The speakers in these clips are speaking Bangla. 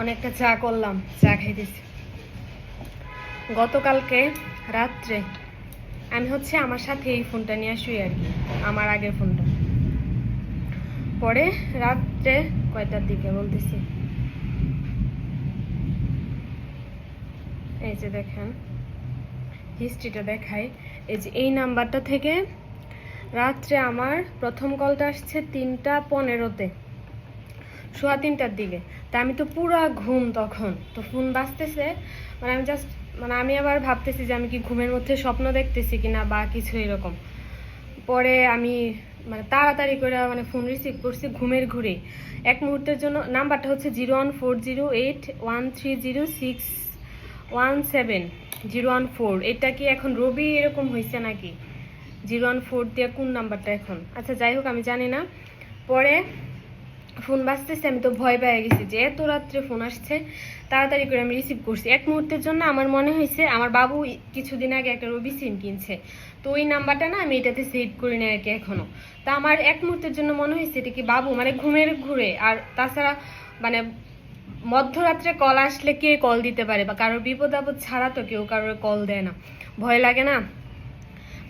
অনেকটা চা করলাম, চা খাইতেছি। গতকালকে রাত্রে আমি হচ্ছে আমার সাথে এই ফোনটা নিয়ে শুই আর কি, আমার আগের ফোনটা। পরে রাত্রে কয়টার দিকে বলতেছি? এই যে দেখেন হিস্ট্রিটা দেখাই। এই যে এই নাম্বারটা থেকে রাত্রে আমার প্রথম কলটা আসছে তিনটা পনেরোতে, সোয়া তিনটার দিকে। তা আমি তো পুরা ঘুম তখন। তো ফোন বাজতেছে মানে আমি জাস্ট মানে আমি আবার ভাবতেছি যে আমি কি ঘুমের মধ্যে স্বপ্ন দেখতেছি কিনা বা কিছু এরকম। পরে আমি মানে তাড়াতাড়ি করে মানে ফোন রিসিভ করছি ঘুমের ঘুরে। এক মুহূর্তের জন্য, নাম্বারটা হচ্ছে zero one four zero eight one three zero six one seven zero one four. এটা কি এখন রবি এরকম হয়েছে নাকি? জিরো ওয়ান ফোর দিয়ে কোন নাম্বারটা এখন? আচ্ছা যাই হোক, আমি জানি না। পরে ফোন বাজতেছে, আমি তো ভয় পেয়ে গেছি যে এত রাত্রে ফোন আসছে, তাড়াতাড়ি করে আমি রিসিভ করছি। এক মুহূর্তের জন্য আমার মনে হয়েছে, আমার বাবু কিছুদিন আগে একটা রবি সিম কিনছে। তো ওই নাম্বারটা না আমি এটাতে সেভ করি না আর কি এখনও। তা আমার এক মুহূর্তের জন্য মনে হয়েছে এটা কি বাবু? মানে ঘুমের ঘুরে। আর তাছাড়া মানে মধ্যরাত্রে কল আসলে কে কল দিতে পারে? বা কারোর বিপদ আপদ ছাড়া তো কেউ কারোর কল দেয় না। ভয় লাগে না?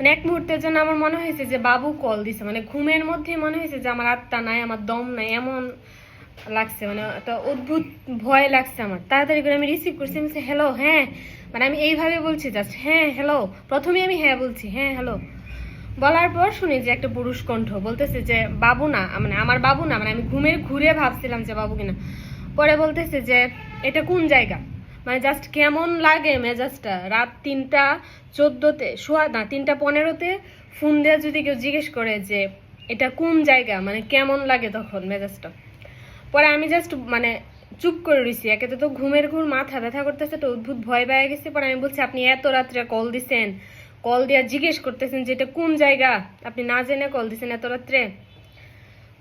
মানে এক মুহূর্তের জন্য আমার মনে হয়েছে যে বাবু কল দিছে। মানে ঘুমের মধ্যে মনে হয়েছে যে আমার আত্মা নাই, আমার দম নাই, এমন লাগছে। মানে একটা অদ্ভুত ভয় লাগছে আমার। তাড়াতাড়ি করে আমি রিসিভ করছি, আমি হ্যালো হ্যাঁ। মানে আমি এইভাবে বলছি জাস্ট হ্যাঁ হ্যালো প্রথমে আমি হ্যাঁ বলছি হ্যাঁ হ্যালো বলার পর শুনি যে একটা পুরুষ কণ্ঠ বলতেছে যে, বাবু না। মানে আমার বাবু না মানে আমি ঘুমের ঘুরে ভাবছিলাম যে বাবু কিনা। পরে বলতেছে যে, এটা কোন জায়গা? মানে জাস্ট কেমন লাগে মেজাজটা? রাত তিনটা চোদ্দোতে শোয়া না, তিনটা পনেরোতে ফোন দেওয়া যদি কেউ জিজ্ঞেস করে যে, এটা কোন জায়গা? মানে কেমন লাগে তখন মেজাজটা? পরে আমি জাস্ট মানে চুপ করে রইছি। একে তো ঘুমের ঘুর মাথা ব্যথা করতেছে, তো অদ্ভুত ভয় পেয়ে গেছে। পরে আমি বলছি, আপনি এত রাত্রে কল দিছেন। কল দিয়া জিজ্ঞেস করতেছেন যে, এটা কোন জায়গা? আপনি না জেনে কল দিছেন এত রাত্রে।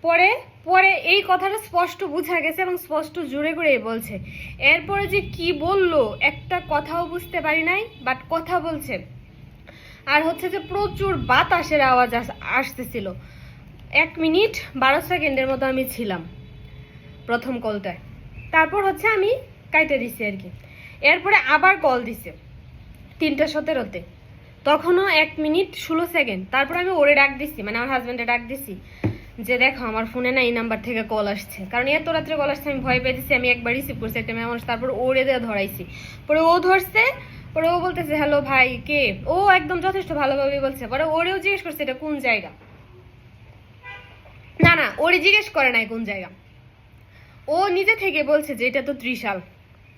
পরে পরে এই কথাটা স্পষ্ট বোঝা গেছে এবং স্পষ্ট জোরে করে বলছে। এরপরে যে কি বলল, একটা কথাও বুঝতে পারি নাই বাট কথা বলছে। আর হচ্ছে যে প্রচুর বাতাসের আওয়াজ আস- আসতেছিল। এক মিনিট, বারো সেকেন্ডের মতো আমি ছিলাম প্রথম কলটায়। তারপর হচ্ছে আমি কাইটে দিছি আর কি। এরপরে আবার কল দিছে তিনটা সতেরোতে। তখনও এক মিনিট ষোলো সেকেন্ড। তারপর আমি ওরে ডাক দিছি মানে আমার হাজব্যান্ডে ডাক দিছি। যে দেখো, আমার ফোনে না এই নাম্বার থেকে কল আসছে। কারণ এত রাত্রে কল আসছে, আমি ভয় পেয়েছি, আমি একবার রিসিভ করছি, একটা মানুষ তারপর ওরে দিয়ে ধরাইছি। পরে ও ধরছে, পরে ও বলতেছে হ্যালো ভাই, কে? ও একদম যথেষ্ট ভালোভাবে বলছে, পরে ওরেও জিজ্ঞেস করছে, এটা কোন জায়গা? না না, ওরে জিজ্ঞেস করে নাই কোন জায়গা। ও নিজে থেকে বলছে যে, এটা তো ত্রিশাল।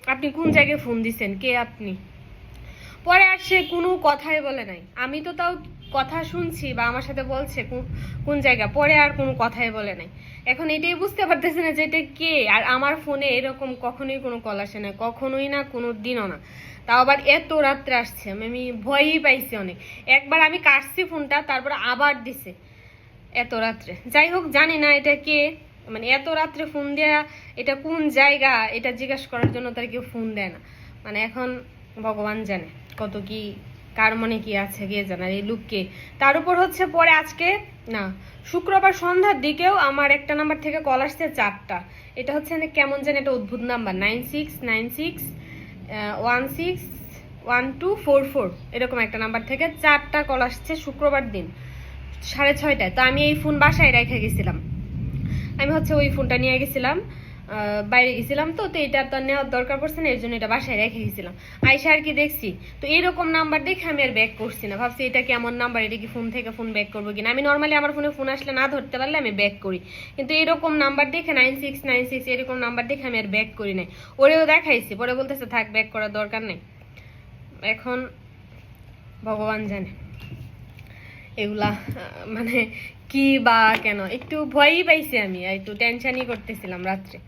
আপনি কোন জায়গায় ফোন দিছেন? কে আপনি? পরে আর সে কোনো কথাই বলে নাই। আমি তো তাও কথা শুনছি বা আমার সাথে বলছে কোন- জায়গা, পরে আর কোনো কথাই বলে নাই। এখন এটাই বুঝতে পারতেছে না যে এটা কে, আর আমার ফোনে এরকম কখনোই কোনো কল আসে না, কখনোই না, কোনো দিনও না। তাও আবার এত রাত্রে আসছে, আমি আমি ভয়ই পাইছি অনেক। একবার আমি কাটছি ফোনটা, তারপর আবার দিছে, এত রাত্রে। যাই হোক, জানি না এটা কে মানে এত রাত্রে ফোন দেয়া, এটা কোন জায়গা, এটা জিজ্ঞাসা করার জন্য তার কেউ ফোন দেয় না। মানে এখন ভগবান জানে কত কি কার মনে কি আছে কে জানার এই লুককে তার উপর হচ্ছে পরে আজকে, না, শুক্রবার সন্ধ্যার দিকেও আমার একটা নাম্বার থেকে কল আসছে চারটা। এটা হচ্ছে মানে কেমন যেন একটা অদ্ভুত number nine six nine six one six one two four four এরকম একটা নাম্বার থেকে চারটা কল আসছে শুক্রবার দিন, সাড়ে ছয়টায়। তো আমি এই ফোন বাসায় রেখে গেছিলাম। আমি হচ্ছে ওই ফোনটা নিয়ে গেছিলাম। বাইরে গেছিলাম তো তো এটা তো নেওয়ার দরকার পড়ছে না, এর জন্য এটা বাসায় রেখে গেছিলাম। আইসা আর কি দেখছি, তো এরকম নাম্বার দেখে আমি আর ব্যাক করছি না। ভাবছি এটা কেমন নাম্বার এটা কি ফোন থেকে ফোন ব্যাক করব কিনা? আমি নর্মালি আমার ফোনে ফোন আসলে না ধরতে পারলে আমি ব্যাক করি। কিন্তু এরকম নাম্বার দেখে নাইন সিক্স নাইন সিক্স এরকম নাম্বার দেখে আমি আর ব্যাক করি নাই। ওরেও দেখাইছি, পরে বলতেছে, থাক ব্যাক করার দরকার নেই। এখন ভগবান জানে এগুলা মানে কি বা কেন। একটু ভয়ই পাইছি আমি একটু টেনশনই করতেছিলাম রাত্রে।